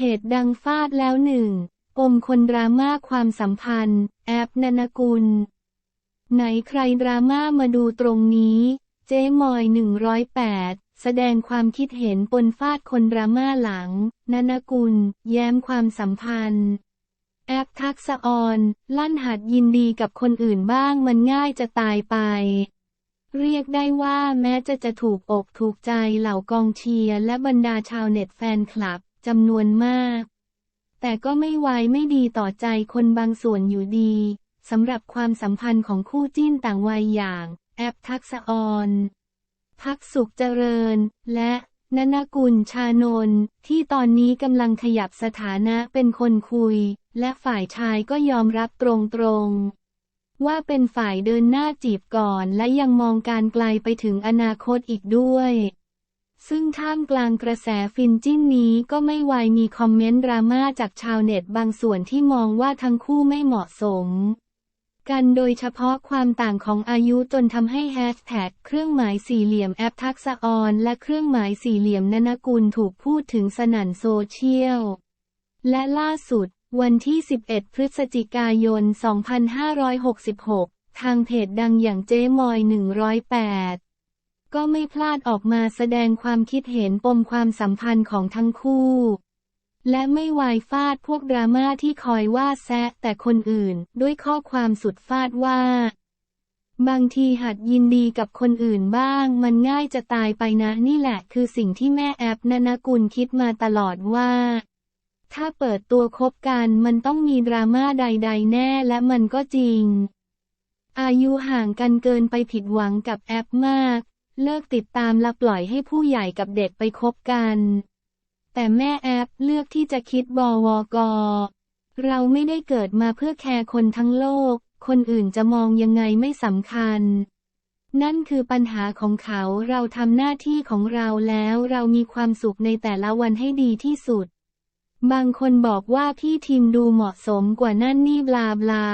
เพจดังฟาดแล้วหนึ่งปมคนดราม่าความสัมพันธ์ แอปนนกุล ไหนใครดราม่ามาดูตรงนี้ เจ๊มอย 108 แสดงความคิดเห็นปนฟาดคนดราม่าหลัง นนกุล แย้มความสัมพันธ์ แอปทักษะออนลั่นหัดยินดีกับคนอื่นบ้างมันง่ายจะตายไป เรียกได้ว่าแม้จะจะถูกอกถูกใจเหล่ากองเชียร์และบรรดาชาวเน็ตแฟนคลับ จำนวนมาก แต่ก็ไม่ไวไม่ดีต่อใจคนบางส่วนอยู่ดีสำหรับความสัมพันธ์ของคู่จิ้นต่างวัยอย่าง แอปทักษออนพักสุขเจริญ และนนกุลชานนท์ที่ตอนนี้กำลังขยับสถานะเป็นคนคุย และฝ่ายชายก็ยอมรับตรงๆ ว่าเป็นฝ่ายเดินหน้าจีบก่อนและยังมองการไกลไปถึงอนาคตอีกด้วย ซึ่งท่ามกลางกระแสฟินจิ้นนี้ก็ไม่ไวมีคอมเมนต์ดราม่าจากชาวเน็ตบางส่วนที่มองว่าทั้งคู่ไม่เหมาะสม กันโดยเฉพาะความต่างของอายุจนทำให้แฮชแท็กเครื่องหมายสี่เหลี่ยมแอปทักษะออนและเครื่องหมายสี่เหลี่ยมนนกุลถูกพูดถึงสนั่นโซเชียล และล่าสุด วันที่ 11 พฤศจิกายน 2566 ทางเพจดังอย่างเจ๊มอย 108 ก็ไม่พลาดออกมาแสดงความคิดเห็นปมความสัมพันธ์ของทั้งคู่ และไม่วายฟาดพวกดราม่าที่คอยว่าแซะแต่คนอื่น ด้วยข้อความสุดฟาดว่า บางทีหัดยินดีกับคนอื่นบ้าง มันง่ายจะตายไปนะนี่แหละคือสิ่งที่แม่แอปนนกุลคิดมาตลอดว่า ถ้าเปิดตัวคบกันมันต้องมีดราม่าใด ๆ แน่และมันก็จริงอายุห่างกันเกินไปผิดหวังกับแอปมาก เลิกติดตามและปล่อยให้ผู้ใหญ่กับเด็กไปคบกัน แต่แม่แอปเลือกที่จะคิดบวก เราไม่ได้เกิดมาเพื่อแคร์คนทั้งโลก คนอื่นจะมองยังไงไม่สำคัญ นั่นคือปัญหาของเขาเราทำหน้าที่ของเราแล้วเรามีความสุขในแต่ละวันให้ดีที่สุด บางคนบอกว่าพี่ทีมดูเหมาะสมกว่านั่นนี่บลาบลา